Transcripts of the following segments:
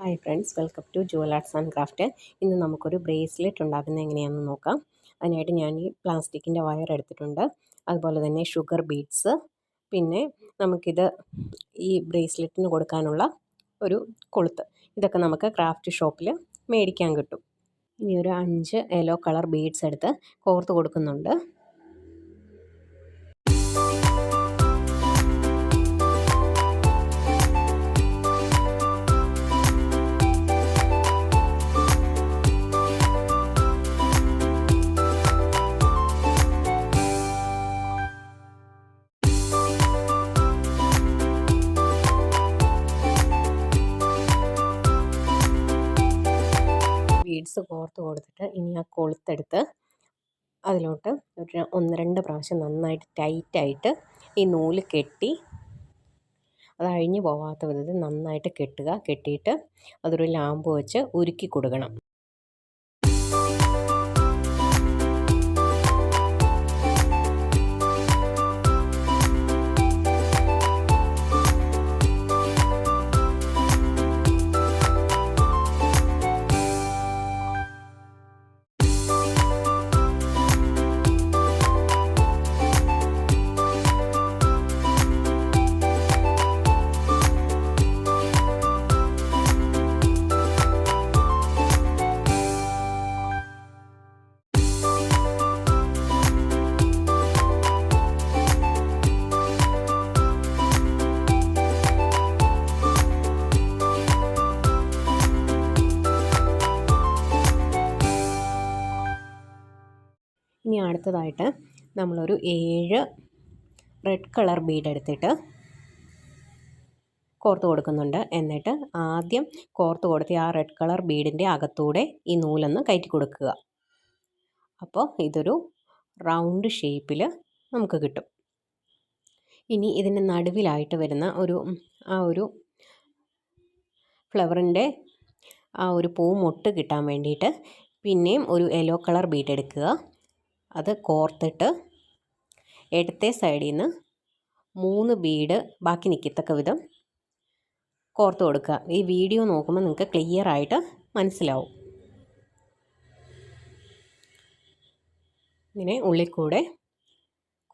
Hi friends welcome to jewel arts and craft ഇന്ന് നമുക്കൊരു bracelet ഉണ്ടാക്കുന്നത് എങ്ങനെയാണെന്ന് നോക്കാം. അതിനായിട്ട് ഞാൻ ഈ പ്ലാസ്റ്റിക്കിന്റെ വയർ എടുത്തിട്ടുണ്ട്. അതുപോലെ തന്നെ ഷുഗർ ബീഡ്സ് പിന്നെ നമുക്കിത് ഈ ബ്രേസ്ലെറ്റിന് കൊടുക്കാനുള്ള ഒരു കൊളുത്ത്. ഇതൊക്കെ നമുക്ക് ക്രാഫ്റ്റ് ഷോപ്പിൽ മേടിക്കാൻ കിട്ടും. ഇനി ഒരു അഞ്ച് യെല്ലോ കളർ ബീഡ്സ് എടുത്ത് കോർത്ത് കൊടുക്കുന്നുണ്ട്. ബീഡ്സ് കോർത്ത് കൊടുത്തിട്ട് ഇനി ആ കൊളുത്തെടുത്ത് അതിലോട്ട് ഒരു ഒന്ന് രണ്ട് പ്രാവശ്യം നന്നായിട്ട് ടൈറ്റായിട്ട് ഈ നൂൽ കെട്ടി അത് അഴിഞ്ഞു പോവാത്ത വിധത്തിൽ നന്നായിട്ട് കെട്ടുക. കെട്ടിയിട്ട് അതൊരു ലാമ്പ് വെച്ച് ഉരുക്കി കൊടുക്കണം. ഇനി അടുത്തതായിട്ട് നമ്മളൊരു ഏഴ് റെഡ് കളർ ബീഡ് എടുത്തിട്ട് കോർത്ത് കൊടുക്കുന്നുണ്ട്. എന്നിട്ട് ആദ്യം കോർത്ത് കൊടുത്ത് ആ റെഡ് കളർ ബീഡിന്റെ അകത്തൂടെ ഈ നൂലൊന്ന് കയറ്റി കൊടുക്കുക. അപ്പോൾ ഇതൊരു റൗണ്ട് ഷേപ്പിൽ നമുക്ക് കിട്ടും. ഇനി ഇതിന്റെ നടുവിലായിട്ട് വരുന്ന ഒരു ആ ഒരു ഫ്ലവറിന്റെ ആ ഒരു പൂ മൊട്ട് കിട്ടാൻ വേണ്ടിയിട്ട് പിന്നെയും ഒരു യെല്ലോ കളർ ബീഡ് എടുക്കുക. അത് കോർത്തിട്ട് ഇടത്തെ സൈഡിൽ നിന്ന് മൂന്ന് ബീഡ് ബാക്കി നിൽക്കത്തക്ക വിധം കോർത്ത് കൊടുക്കുക. ഈ വീഡിയോ നോക്കുമ്പോൾ നിങ്ങൾക്ക് ക്ലിയർ ആയിട്ട് മനസ്സിലാവും. ഇങ്ങനെ ഉള്ളിൽ കൂടെ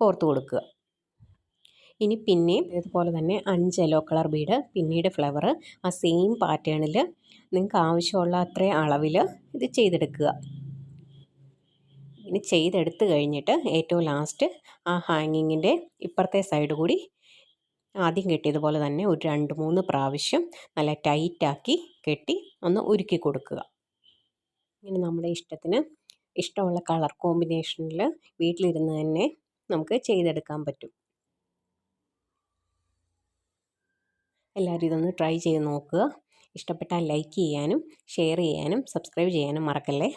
കോർത്ത് കൊടുക്കുക. ഇനി പിന്നെയും ഇതുപോലെ തന്നെ അഞ്ച് യെല്ലോ കളർ ബീഡ് പിന്നീട് ഫ്ലവർ ആ സെയിം പാറ്റേണിൽ നിങ്ങൾക്ക് ആവശ്യമുള്ള അത്രയും അളവിൽ ഇത് ചെയ്തെടുക്കുക. ഇനി ചെയ്തെടുത്ത് കഴിഞ്ഞിട്ട് ഏറ്റവും ലാസ്റ്റ് ആ ഹാങ്ങിങ്ങിന്റെ ഇപ്പുറത്തെ സൈഡ് കൂടി ആദ്യം കെട്ടിയതുപോലെ തന്നെ ഒരു രണ്ട് മൂന്ന് പ്രാവശ്യം നല്ല ടൈറ്റാക്കി കെട്ടി ഒന്ന് ഉരുക്കി കൊടുക്കുക. ഇങ്ങനെ നമ്മുടെ ഇഷ്ടത്തിന് ഇഷ്ടമുള്ള കളർ കോമ്പിനേഷനിൽ വീട്ടിലിരുന്ന് തന്നെ നമുക്ക് ചെയ്തെടുക്കാൻ പറ്റും. എല്ലാവരും ഇതൊന്ന് ട്രൈ ചെയ്ത് നോക്കുക. ഇഷ്ടപ്പെട്ടാൽ ലൈക്ക് ചെയ്യാനും ഷെയർ ചെയ്യാനും സബ്സ്ക്രൈബ് ചെയ്യാനും മറക്കല്ലേ?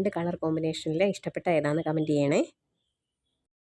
രണ്ട് കളർ കോമ്പിനേഷനിൽ ഇഷ്ടപ്പെട്ട ഏതാണെന്ന് കമന്റ് ചെയ്യണേ.